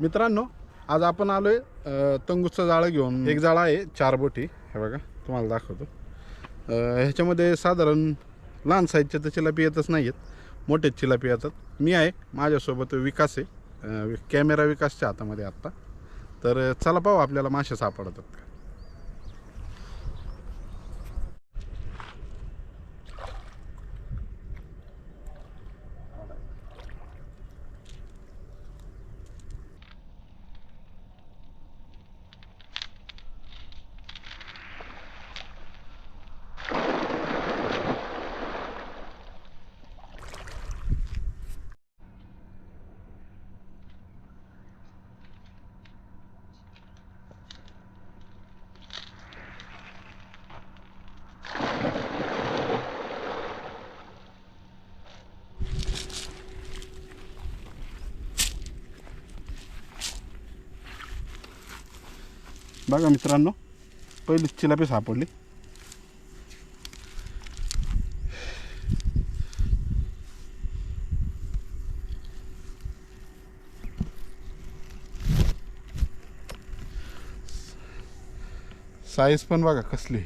मित्रांनो आज आपण आलोय आहे तंगूचं जाळं घेऊन. एक जाळं आहे चार बोटी. हे बघा तुम्हाला दाखवतो. ह्याच्यामध्ये साधारण लहान साईजच्या तर चिलापी येतच नाही आहेत मोठेच चिलापी येतात. मी आहे माझ्यासोबत विकास आहे. कॅमेरा विकासच्या हातामध्ये आत्ता. तर चला पाहू आपल्याला मासे सापडतात बघा मित्रांनो पहिलीच चिलापी सापडली साईज पण बघा कसली.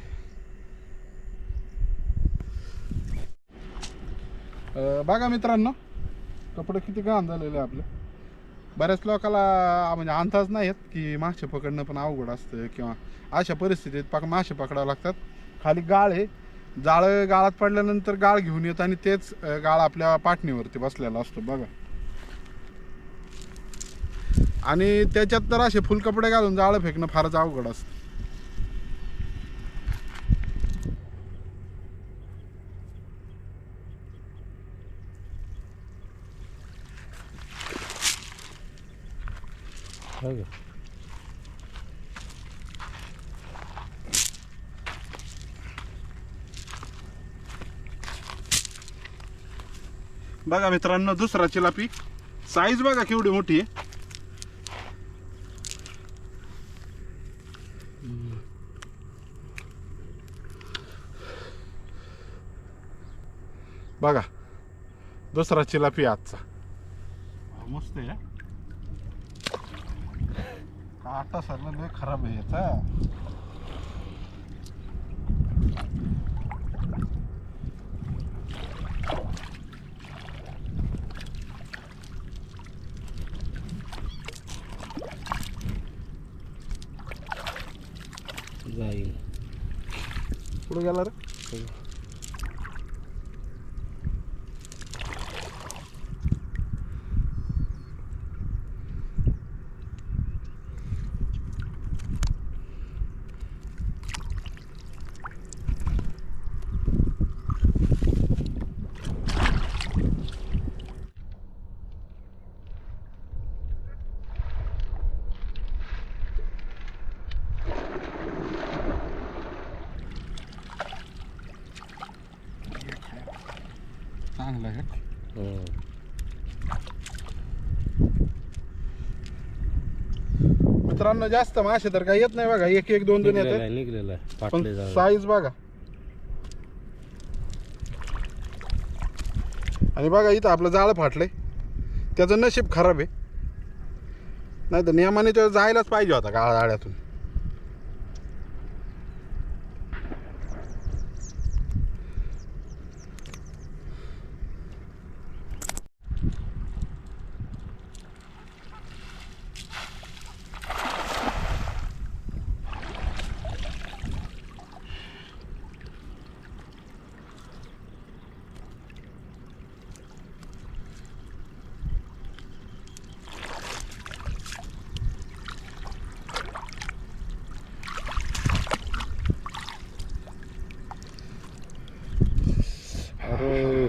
बघा मित्रांनो कपडे किती घाण झालेले आपले. बऱ्याच लोकाला म्हणजे अंदाज नाही आहेत की मासे पकडणं पण अवघड असतं किंवा अशा परिस्थितीत पाक मासे पकडावं लागतात. खाली गाळ आहे. जाळं गाळात पडल्यानंतर गाळ घेऊन येत आणि तेच गाळ आपल्या पाटणीवरती बसलेला असतो. बघा. आणि त्याच्यात तर असे फुल कपडे घालून जाळं फेकणं फारच अवघड असतं. बघा मित्रांनो दुसरा चिलापी साईज बघा केवढी मोठी आहे. बघा. दुसरा चिलापी आजचा. मस्त आहे काटा सरला लय खराब आहे याचा. जाईल. पुढे गेला रे चांगला आहे मित्रांनो जास्त मासे तर काही येत नाही बघा. एक एक दोन दोन निघलेला येतात आहे निघलेला आहे. पण पाटले जाळ साईज बघा. आणि बघा इथं आपलं जाळं फाटलंय. त्याचं नशीब खराब आहे. नाही तर नियमाने तो जायलाच पाहिजे होता काळा जाळ्यातून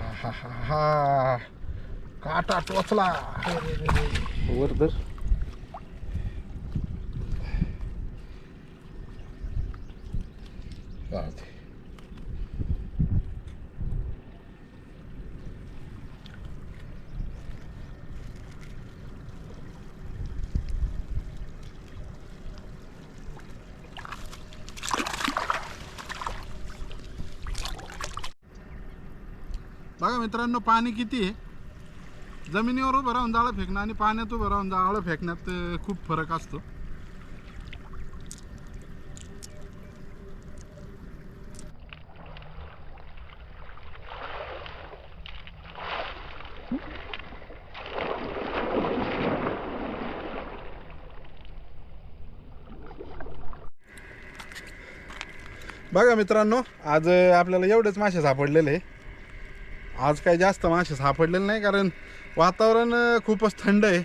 अरे हा हा हा. काटा टोचला. वर धर. बघा मित्रांनो पाणी किती आहे जमिनीवर उभं राहून जाळं फेकणं आणि पाण्यात उभं राहून जाळं फेकण्यात खूप फरक असतो बघा मित्रांनो आज आपल्याला एवढेच मासे सापडलेले आहे. आज काय जास्त मासे सापडलेले नाही कारण वातावरण खूपच थंड आहे.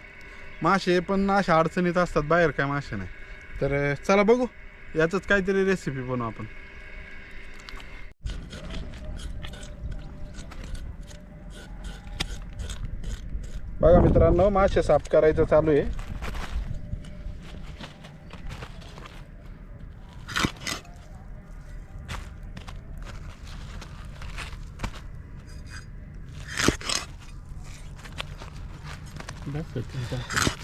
मासे पण अशा अडचणीत असतात बाहेर काय मासे नाही. तर चला बघू. याचंच काहीतरी रेसिपी बनवू आपण. बघा मित्रांनो मासे साफ करायचं चालू आहे. perfect, exactly.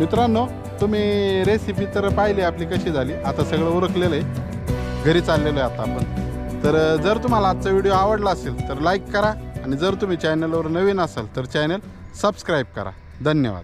मित्रांनो तुम्ही रेसिपी तर पाहिली आपली कशी झाली? आता सगळं उरकलेलं आहे. घरी चाललेलं आहे आता आपण. तर जर तुम्हाला आजचा व्हिडिओ आवडला असेल तर लाईक करा. आणि जर तुम्ही चॅनलवर नवीन असाल तर चॅनल सबस्क्राईब करा. धन्यवाद.